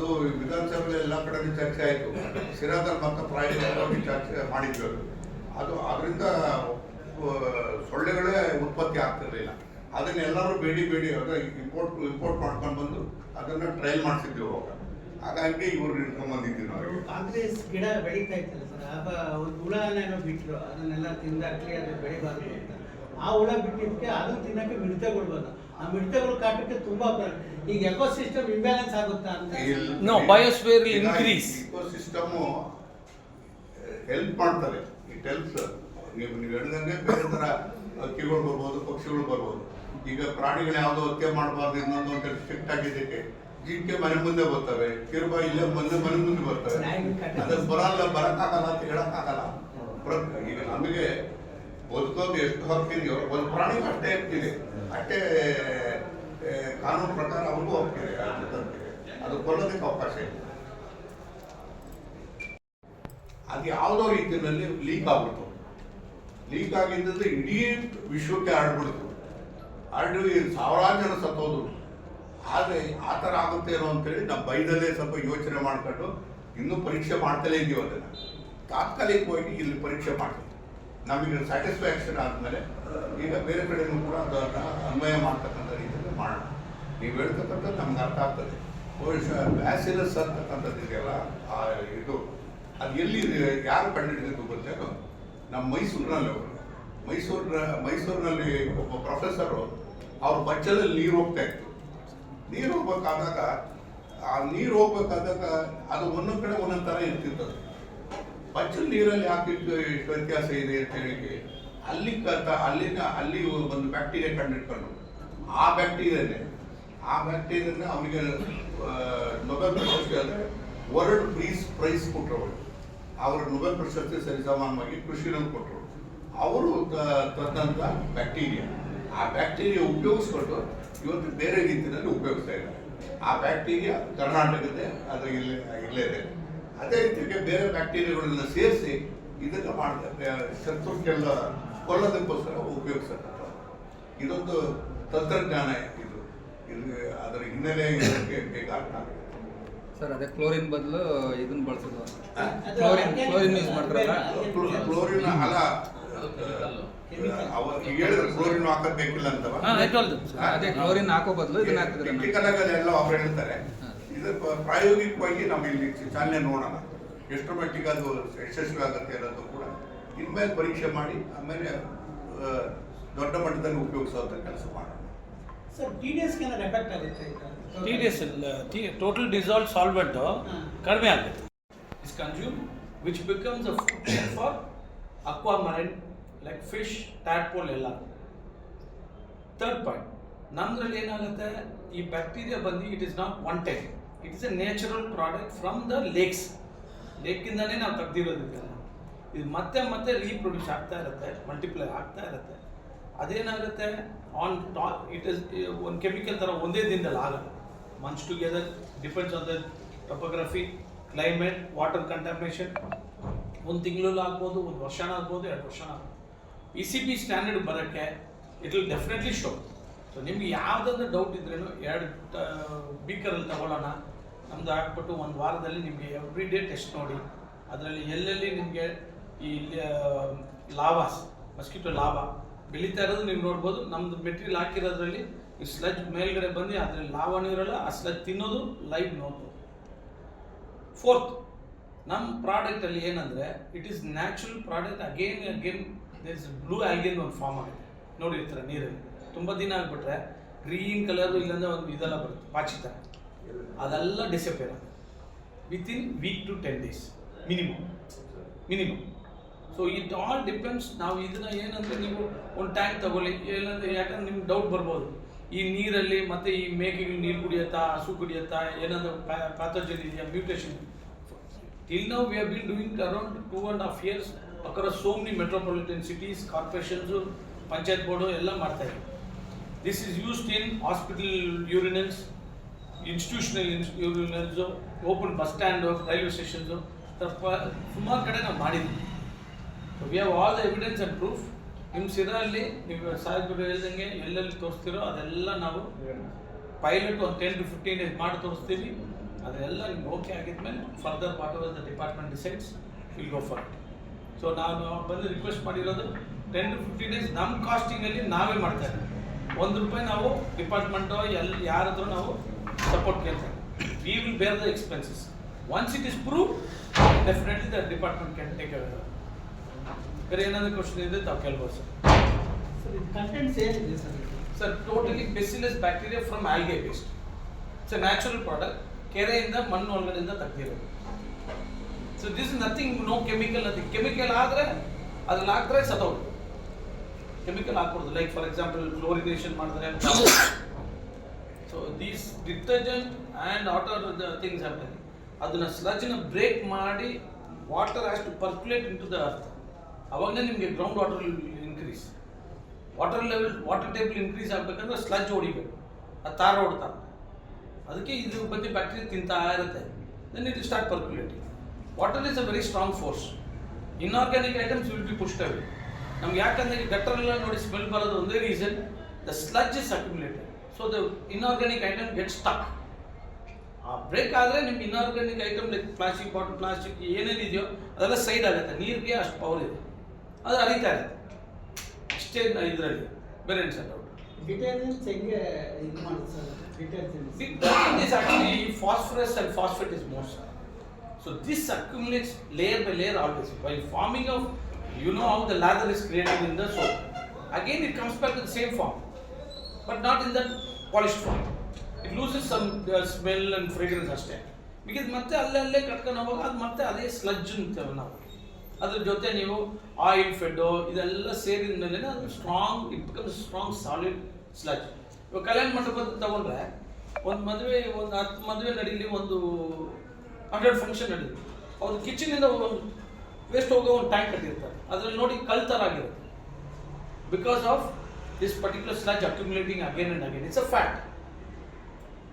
ಅದು ವಿಧಾನಸಭೆಯಲ್ಲಿ ಎಲ್ಲ ಕಡೆ ಚರ್ಚೆ ಆಯಿತು. ಸಿರಾದಲ್ಲಿ ಮತ್ತೆ ಪ್ರಾಯೋಗಿಕವಾಗಿ ಚರ್ಚೆ ಮಾಡಿದ್ವಿ ಅದು. ಅದು ಅದರಿಂದ ಸೊಳ್ಳೆಗಳೇ ಉತ್ಪತ್ತಿ ಆಗ್ತಿರಲಿಲ್ಲ. ಅದನ್ನೆಲ್ಲರೂ ಬೇಡಿ ಬೇಡಿ ಅದ ಇಂಪೋರ್ಟ್ ಇಂಪೋರ್ಟ್ ಮಾಡ್ಕೊಂಡು ಬಂದು ಅದನ್ನು ಟ್ರಯಲ್ ಮಾಡಿಸಿದ್ವಿ ಅವಾಗ. ಹಾಗಾಗಿ ಇವರು ಹಿಡ್ಕೊಂಡ್ ಬಂದಿದ್ವಿ ನಾವು. ಕಾಂಗ್ರೆಸ್ ಗಿಡ ಬೆಳೀತಾ ಇತ್ತಲ್ಲ ಸರ್? ಆಗ ಒಂದು ಹುಳನೇನೋ ಬಿಟ್ಟರು ಅದನ್ನೆಲ್ಲ ತಿಂದಾಕ್ಲಿ ಅದು ಬೆಳಿಬಾರ್ದು ಅಂತ. ಆ ಹುಳ ಬಿಟ್ಟಿದ್ದಕ್ಕೆ ಅದನ್ನು ತಿನ್ನಕ್ಕೆ ಮಿಡತೆಗಳು ಆ ಮಿಡತೆಗಳು ಕಾಟಕ್ಕೆ ತುಂಬಾ ಈಗ ಎಕೋಸಿಸ್ಟಮ್ ಇಂಬ್ಯಾಲೆನ್ಸ್ ಆಗುತ್ತಾ ಅಂತ. No biosphere increase increase. System help ಮಾಡ್ತಾರೆ. ಇಟ್ ಹೆಲ್ಪ್ಸ್ ನೀವು ನೀವು ಹೇಳಿದಂಗೆ ಬೇರೆ ತರ ಹಕ್ಕಿಗಳು ಬರ್ಬೋದು ಪಕ್ಷಿಗಳು ಬರ್ಬೋದು. ಈಗ ಪ್ರಾಣಿಗಳು ಯಾವುದೋ ಹತ್ಯೆ ಮಾಡಬಾರ್ದು ಇನ್ನೊಂದು ಅಂತ ಸ್ಟ್ರಿಕ್ಟ್ ಆಗಿದ್ದಕ್ಕೆ ಜಿಂಕೆ ಮನೆ ಮುಂದೆ ಬರ್ತವೆ ಕಿರುಬ ಇಲ್ಲೇ ಮನೆ ಮನೆ ಮುಂದೆ ಬರ್ತವೆ. ಅದಕ್ಕೆ ಬರಲ್ಲ ಬರಕ್ಕಾಗಲ್ಲ ಅಂತ ಹೇಳಕ್ಕಾಗಲ್ಲ. ಈಗ ನಮಗೆ ಬದುಕೋದು ಎಷ್ಟು ಹಕ್ಕಿದೆಯೋ ಒಂದು ಪ್ರಾಣಿ ಅಷ್ಟೇ ಹಕ್ಕಿದೆ ಅಷ್ಟೇ ಕಾನೂನು ಪ್ರಕಾರ ಅವ್ರಿಗೂ ಹಕ್ಕಿದೆ. ಅದು ಕೊಲ್ಲೋದಕ್ಕೆ ಅವಕಾಶ ಇಲ್ಲ. ಅದು ಯಾವುದೋ ರೀತಿಯಲ್ಲಿ ಲೀಕ್ ಆಗ್ಬಿಡ್ತು. ಲೀಕ್ ಆಗಿದ್ದು ಇಡೀ ವಿಶ್ವಕ್ಕೆ ಹರಡ್ಬಿಡ್ತು ಹರಡಿ ಸಾವಿರಾರು ಜನ ಸತ್ತೋದು ಆದರೆ ಆ ಥರ ಆಗುತ್ತೆ ಏನೋ ಅಂತೇಳಿ ನಾವು ಬೈದಲ್ಲೇ ಸ್ವಲ್ಪ ಯೋಚನೆ ಮಾಡ್ಕೊಂಡು ಇನ್ನೂ ಪರೀಕ್ಷೆ ಮಾಡ್ತಲೇ ಇದೀವಿ ಅದನ್ನು. ತಾತ್ಕಾಲಿಕವಾಗಿ ಇಲ್ಲಿ ಪರೀಕ್ಷೆ ಮಾಡ್ತೀವಿ. ನಮಗೆ ಸ್ಯಾಟಿಸ್ಫ್ಯಾಕ್ಷನ್ ಆದಮೇಲೆ, ಈಗ ಬೇರೆ ಕಡೆಯೂ ಕೂಡ ಅದನ್ನು ಅನ್ವಯ ಮಾಡ್ತಕ್ಕಂಥ ರೀತಿಯಲ್ಲಿ ಮಾಡೋಣ. ನೀವು ಹೇಳ್ತಕ್ಕಂಥದ್ದು ನಮ್ಗೆ ಅರ್ಥ ಆಗ್ತದೆ. ಬ್ಯಾಸಿಲಸ್ ಅಂತಕ್ಕಂಥದ್ದು ಇದೆಯಲ್ಲ, ಆ ಇದು, ಅದು ಎಲ್ಲಿ ಯಾರು ಕಂಡುಹಿಡಿದಿದ್ದು ಗೊತ್ತೇನು ನಮ್ಮ ಮೈಸೂರಿನಲ್ಲಿ ಅವರು. ಮೈಸೂರಿನ ಮೈಸೂರಿನಲ್ಲಿ ಒಬ್ಬ ಪ್ರೊಫೆಸರು ಅವ್ರ ಬಚ್ಚಲಲ್ಲಿ ನೀರು ಹೋಗ್ತಾ ಇತ್ತು. ನೀರು ಹೋಗ್ಬೇಕಾದಾಗ, ಆ ನೀರು ಹೋಗ್ಬೇಕಾದಾಗ ಅದು ಒಂದೊಂದು ಕಡೆ ಒಂದೊಂದು ಥರ ಇರ್ತಿತ್ತು. ಬಚ್ಚಲ್ ನೀರಲ್ಲಿ ಇಷ್ಟು ವ್ಯತ್ಯಾಸ ಇದೆ ಅಂತ ಹೇಳಿ ಅಲ್ಲಿ ಕತ ಅಲ್ಲಿನ, ಅಲ್ಲಿ ಒಂದು ಬ್ಯಾಕ್ಟೀರಿಯಾ ಕಂಡಿಟ್ಕೊಂಡು. ಆ ಬ್ಯಾಕ್ಟೀರಿಯಾನೆ ಆ ಬ್ಯಾಕ್ಟೀರಿಯಾನ ಅವನಿಗೆ ನೊಬೆಲ್ ಪ್ರಶಸ್ತಿ ಅಂದರೆ ವರ್ಲ್ಡ್ ಪ್ರೀಸ್ ಪ್ರೈಸ್ ಕೊಟ್ಟರು ಅವರು ಅವರು ನೊಬೆಲ್ ಪ್ರಶಸ್ತಿ ಸರಿಸಮಾನವಾಗಿ ಕೃಷಿನಲ್ಲಿ ಕೊಟ್ಟರು ಅವರು ತಂದಂಥ ಬ್ಯಾಕ್ಟೀರಿಯಾ ಆ ಬ್ಯಾಕ್ಟೀರಿಯಾ ಉಪಯೋಗಿಸ್ಕೊಂಡು ಇವತ್ತು ಬೇರೆ ರೀತಿಯಲ್ಲಿ ಉಪಯೋಗಿಸ್ತಾ ಇದ್ದಾರೆ. ಆ ಬ್ಯಾಕ್ಟೀರಿಯಾ ಕರ್ನಾಟಕದ ಅದು ಇಲ್ಲೇ ಇಲ್ಲೇ ಇದೆ. ಅದೇ ರೀತಿ ಬೇರೆ ಬ್ಯಾಕ್ಟೀರಿಯಾಗಳನ್ನ ಸೇರಿಸಿ ಇದನ್ನ ಮಾಡ್ತಾರೆ ಶತ್ರುಕ್ಕೆಲ್ಲ ಕೊಲ್ಲೋದಕ್ಕೋಸ್ಕರ ಉಪಯೋಗಿಸ್ತಾರೆ ಇದೊಂದು ತಂತ್ರಜ್ಞಾನ ಇದು. ಇದು ಅದರ ಹಿನ್ನೆಲೆ ಇದಕ್ಕೆ ಬೇಕಾಗ್ತದೆ. ಸರ್ ಅದೇ ಕ್ಲೋರಿನ್ ಬದಲು ಇದನ್ನ ಬಳಸೋದು. ಕ್ಲೋರಿನ್ ಕ್ಲೋರಿನ್ ಯೂಸ್ ಮಾಡ್ತಾರಲ್ಲ. ಕ್ಲೋರಿನ್ ಅಲ್ಲ ಅವ ಈಗ ಹೇಳಿದ್ರೆ ಕ್ಲೋರಿನ್ ಹಾಕಬೇಕಿಲ್ಲ ಬೇಕಿಲ್ಲ ಅಂತವ. ಅದೇ ಕ್ಲೋರಿನ್ ಹಾಕೋ ಬದಲು ಇದನ್ನ ಆಗಿ ಎಲ್ಲ ಅವ್ರು ಹೇಳ್ತಾರೆ. ಇದು ಪ್ರಾಯೋಗಿಕವಾಗಿ ನಾವು ಇಲ್ಲಿ ಚಾಲನೆ ನೋಡೋಣ ಎಷ್ಟು ಮಟ್ಟಿಗೆ ಅದು ಯಶಸ್ವಿ ಆಗುತ್ತೆ ಅನ್ನೋದು ಕೂಡ ಇನ್ಮೇಲೆ ಪರೀಕ್ಷೆ ಮಾಡಿ ಆಮೇಲೆ ದೊಡ್ಡ ಮಟ್ಟದಲ್ಲಿ ಉಪಯೋಗಿಸುವಂತ ಕೆಲಸ ಮಾಡೋಣ. ಸರ್ ಟಿ ಡಿ ಎಸ್ಗೆ ಏನಾದ್ರು ಎಫೆಕ್ಟ್ ಆಗುತ್ತೆ? T D S total dissolve solvent ಕಡಿಮೆ ಆಗುತ್ತೆ. Is consume which becomes a food chain for aquamarine like fish, tadpole ಎಲ್ಲ. ಥರ್ಡ್ ಪಾಯಿಂಟ್ ನಮ್ಮದ್ರಲ್ಲಿ ಏನಾಗುತ್ತೆ? ಈ ಬ್ಯಾಕ್ಟೀರಿಯಾ ಬಂದು it is not one time it is a natural product from the lakes ಲೇಕಿಂದನೇ ನಾವು ತೆಗ್ದಿರೋದು ಇದು ಮತ್ತೆ ಮತ್ತೆ ರೀಪ್ರೊಡ್ಯೂಸ್ ಆಗ್ತಾ ಇರುತ್ತೆ ಮಲ್ಟಿಪ್ಲೈ ಆಗ್ತಾ ಇರುತ್ತೆ. ಅದೇನಾಗುತ್ತೆ? ಆನ್ ಟಾಪ್ ಇಟ್ ಇಸ್ ಒಂದು ಕೆಮಿಕಲ್ ಥರ ಒಂದೇ ದಿನದಲ್ಲಿ ಆಗಲ್ಲ. Munch together depends on the topography climate water contamination ಒಂದು ತಿಂಗಳಲ್ಲಿ ಆಗ್ಬೋದು, ಒಂದು ವರ್ಷನ ಆಗ್ಬೋದು, ಎರಡು ವರ್ಷನ ಆಗ್ಬೋದು. ಇ ಸಿ ಪಿ ಸ್ಟ್ಯಾಂಡರ್ಡ್ ಬರೋಕ್ಕೆ it will definitely show so ನಿಮ್ಗೆ ಯಾವುದಾದ್ರೂ ಡೌಟ್ ಇದ್ರೇನು ಎರಡು ಬೀಕರಲ್ಲಿ ತಗೊಳ್ಳೋಣ. ನಮ್ದು ಹಾಕ್ಬಿಟ್ಟು ಒಂದು ವಾರದಲ್ಲಿ ನಿಮಗೆ ಎವ್ರಿ ಡೇ ಟೆಸ್ಟ್ ನೋಡಿ. ಅದರಲ್ಲಿ ಎಲ್ಲೆಲ್ಲಿ ನಿಮಗೆ ಈ ಲಾವಾಸ್ ಮಸ್ಕಿಟೋ ಲಾಭ ಬೆಳೀತಾ ಇರೋದು ನೀವು ನೋಡ್ಬೋದು. ನಮ್ದು ಮೆಟೀರಿಯಲ್ ಹಾಕಿರೋದ್ರಲ್ಲಿ ಈ ಸ್ಲಜ್ ಮೇಲ್ಗಡೆ ಬಂದು ಅದರಲ್ಲಿ ಲಾವಾನೂ ಇರಲ್ಲ, ಆ ಸ್ಲಜ್ ತಿನ್ನೋದು ಲೈವ್ ನೋಡ್ಬೋದು. ಫೋರ್ತ್ ನಮ್ಮ ಪ್ರಾಡಕ್ಟಲ್ಲಿ ಏನಂದರೆ it is natural product again again there is blue algin ಒಂದು ಫಾರ್ಮ್ ಆಗುತ್ತೆ ನೋಡಿರ್ತಾರೆ ನೀರಲ್ಲಿ. ತುಂಬ ದಿನ ಆಗಿಬಿಟ್ರೆ ಗ್ರೀನ್ ಕಲರ್ ಇಲ್ಲಾಂದ್ರೆ ಒಂದು ಇದೆಲ್ಲ ಬರುತ್ತೆ ಪಾಚಿ ತರ ಅದೆಲ್ಲ ಡಿಸಪೇರ್ ಆಗುತ್ತೆ. Within week two ten days minimum minimum so it all depends ನಾವು ಇದನ್ನ ಏನಂದ್ರೆ ನೀವು ಒಂದು ಟ್ಯಾಂಕ್ ತಗೊಳ್ಳಿ ಏನಂದ್ರೆ ಯಾಕಂದ್ರೆ ನಿಮ್ಗೆ ಡೌಟ್ ಬರ್ಬೋದು. ಈ ನೀರಲ್ಲಿ ಮತ್ತೆ ಈ ಮೇಕೆಗಳು ನೀರು ಕುಡಿಯತ್ತಾ, ಹಸು ಕುಡಿಯತ್ತಾ, ಏನಾದ್ರು ಪ್ಯಾಥೋಜನ್ ಇದೆಯಾ mutation till now we have been doing around two and half years across so many metropolitan cities corporations panchayat board ಎಲ್ಲ ಮಾಡ್ತಾ ಇದ್ದಾರೆ this is used in hospital urinals institutional urinals open bus stand railway stations ಸುಮಾರು ಕಡೆ ನಾವು ಮಾಡಿದ್ವಿ. So we have all the evidence and proof ನಿಮ್ಮ ಸಿರಲ್ಲಿ ನೀವು ಸಾಹೇಬ್ರು ಹೇಳ್ದಂಗೆ ಎಲ್ಲೆಲ್ಲಿ ತೋರಿಸ್ತೀರೋ ಅದೆಲ್ಲ ನಾವು ಪೈಲಟ್ ಒಂದು ಟೆನ್ ಟು ಫಿಫ್ಟೀನ್ ಡೇಸ್ ಮಾಡಿ ತೋರಿಸ್ತೀವಿ. ಅದೆಲ್ಲ ನಿಮ್ಗೆ okay ಆಗಿದ್ಮೇಲೆ further whatever the department decides will go for so ನಾನು ಬಂದು ರಿಕ್ವೆಸ್ಟ್ ಮಾಡಿರೋದು ಟೆನ್ ಟು ಫಿಫ್ಟೀನ್ ಡೇಸ್ ನಮ್ಮ ಕಾಸ್ಟಿಂಗಲ್ಲಿ ನಾವೇ ಮಾಡ್ತಾ ಇದ್ದೀವಿ ಒಂದು ರೂಪಾಯಿ ನಾವು ಡಿಪಾರ್ಟ್ಮೆಂಟು ಎಲ್ಲಿ ಯಾರಾದರೂ ನಾವು ಸಪೋರ್ಟ್ ಕೇಳ್ತೇವೆ. We will bear the expenses once it is prove definitely the department can take over ಬೇರೆ ಏನಾದರೂ ಕ್ವಶನ್ ಇದ್ದರೆ ತಾವು ಕೇಳ್ಬೋದು sir sir totally bacillus bacteria from algae based sir natural product ಕೆರೆಯಿಂದ ಮಣ್ಣು ಒಳಗಡೆಯಿಂದ ತೆಗ್ದಿರೋದು. So this nothing no chemical nothing chemical ಆದರೆ ಅದ್ರಲ್ಲಿ ಹಾಕಿದ್ರೆ ಸತ್ತೋಗ್ತದೆ ಕೆಮಿಕಲ್ ಹಾಕ್ಕೊಡ್ದು ಲೈಕ್ ಫಾರ್ ಎಕ್ಸಾಂಪಲ್ ಕ್ಲೋರಿನೇಷನ್ ಮಾಡಿದ್ರೆ so these detergent and water things happen ಅದನ್ನ ಸ್ಲಜ್ನ ಬ್ರೇಕ್ ಮಾಡಿ water has to percolate into the earth ಅವಾಗಲೇ ನಿಮಗೆ ground water increase water level water table increase ಆಗಬೇಕಂದ್ರೆ ಸ್ಲಜ್ ಹೊಡಿಬೇಕು. ಅದು ತಾರ ಹೊಡ್ತಾರೆ ಅದಕ್ಕೆ ಇದ್ರ ಬಗ್ಗೆ ಬ್ಯಾಕ್ಟೀರಿಯಾ ತಿಂತಾ ಇರುತ್ತೆ. Then it start percolating water is a very strong force inorganic items will be pushed away ನಮ್ಗೆ ಯಾಕಂದ್ರೆ ಗಟ್ಟರೆಲ್ಲ ನೋಡಿ ಸ್ಮೆಲ್ ಬರೋದು ಒಂದೇ reason the sludge is accumulated so the inorganic item get stuck ಆ ಬ್ರೇಕ್ ಆದರೆ ನಿಮ್ಗೆ inorganic item like plastic bottle plastic ಏನೇನಿದೆಯೋ ಅದೆಲ್ಲ ಸೈಡ್ ಆಗುತ್ತೆ. ನೀರಿಗೆ ಅಷ್ಟು ಪವರ್ ಇದೆ. ಅದು ಅರಿತಾ ಇರುತ್ತೆ. ಅಷ್ಟೇ ಇದರಲ್ಲಿ. ಬೇರೆ ಡಿಟರ್ಜೆಂಟ್ಸ್ ಹೆಂಗೆ ಇದು ಮಾಡುತ್ತೆ sir? Detergents actually phosphorus and phosphate is more. sir. So this layer by layer always. While forming of, you know how the lather is created in the soap. Again it comes back to the same form, but not in the polished form. It loses some uh, smell and fragrance ಅಷ್ಟೇ because ಮತ್ತೆ ಅಲ್ಲೇ ಅಲ್ಲೇ ಕಟ್ಕೊಂಡು ಹೋಗುವಾಗ ಅದು ಮತ್ತೆ ಅದೇ sludge ಅಂತೇವೆ ನಾವು ಅದ್ರ ಜೊತೆ ನೀವು ಆಯಿಲ್ ಫೆಡ್ಡು ಇದೆಲ್ಲ ಸೇರಿದ ಮೇಲೆ ಅದು strong it becomes strong solid sludge ಇವಾಗ ಕಲ್ಯಾಣ ಮಂಟಪದ ತಗೊಂಡ್ರೆ ಒಂದು ಮದುವೆ ಒಂದು ಹತ್ತು ಮದುವೆ ನಡೀಲಿ ಒಂದು ಹಂಡ್ರೆಡ್ ಫಂಕ್ಷನ್ ನಡೀಲಿ ಅವ್ರು ಕಿಚನಿಂದ ಒಂದು ವೇಸ್ಟ್ ಹೋಗೋ ಒಂದು ಟ್ಯಾಂಕ್ ಕಟ್ಟಿರ್ತಾರೆ. ಅದರಲ್ಲಿ ನೋಡಿ ಕಳ್ತರ ಆಗಿರುತ್ತೆ. Because of this particular sludge accumulating again and again it's a fat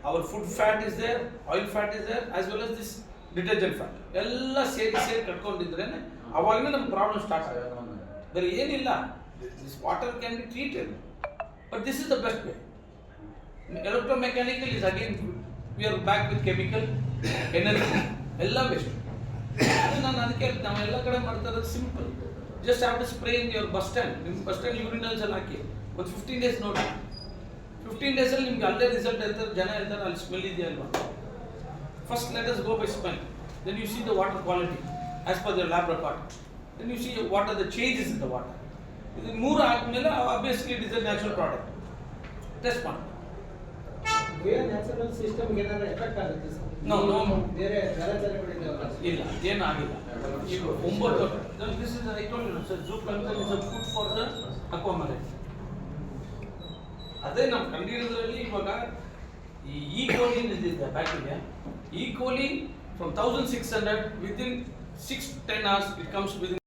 our food fat is there oil fat is there as well as this detergent fat ಎಲ್ಲ ಸೇರಿ ಸೇರಿ ಕಟ್ಕೊಂಡಿದ್ರೇನೆ ಅವಾಗಲೇ ನಮ್ಗೆ ಪ್ರಾಬ್ಲಮ್ ಸ್ಟಾರ್ಟ್ ಆಗೋದು ಬೇರೆ ಏನಿಲ್ಲ. This water can be treated but this is the best way electromechanical is again we are back with chemical energy ಎಲ್ಲ waste ನಾನು ಅದಕ್ಕೆ ನಾವು ಎಲ್ಲ ಕಡೆ ಮಾಡ್ತಾ ಇರೋದು simple just have to spray in your bus stand ನಿಮ್ಮ ಬಸ್ ಸ್ಟ್ಯಾಂಡ್ ಯೂರಿನಲ್ಸ್ ಅಲ್ಲಿ ಹಾಕಿ. ಒಂದು ಫಿಫ್ಟೀನ್ ಡೇಸ್ ನೋಡಿ. ಫಿಫ್ಟೀನ್ ಡೇಸಲ್ಲಿ ನಿಮ್ಗೆ ಅಲ್ಲೇ ರಿಸಲ್ಟ್ ಇರ್ತಾರೆ ಜನ ಇರ್ತಾರೆ ಅಲ್ಲಿ ಸ್ಮೆಲ್ ಇದೆಯಲ್ವಾ first let us go by smell then you see the water quality as per the lab report. Then you see what are the changes in the water. ಇದು ಮೂರು ಆದಮೇಲೆ obviously it is a natural product test ಮಾಡಿ. ಬೇರೆ natural ಸಿಸ್ಟಮ್ಗೆ ಏನಾದ್ರು effect ಆಗುತ್ತೆ sir No, no. ಬೇರೆ ಇಲ್ಲ ಏನಾಗಿಲ್ಲ ಒಂಬತ್ತು this is I told you sir zooplankton is a food for the aquamarine ಅದೇ ನಾವು ಕಂಡಿರೋದ್ರಲ್ಲಿ ಇವಾಗ ಈ ಈ ಕೋಲಿನ್ ಇದಿದೆ bacteria E coli from thousand six hundred within six ten hours it comes within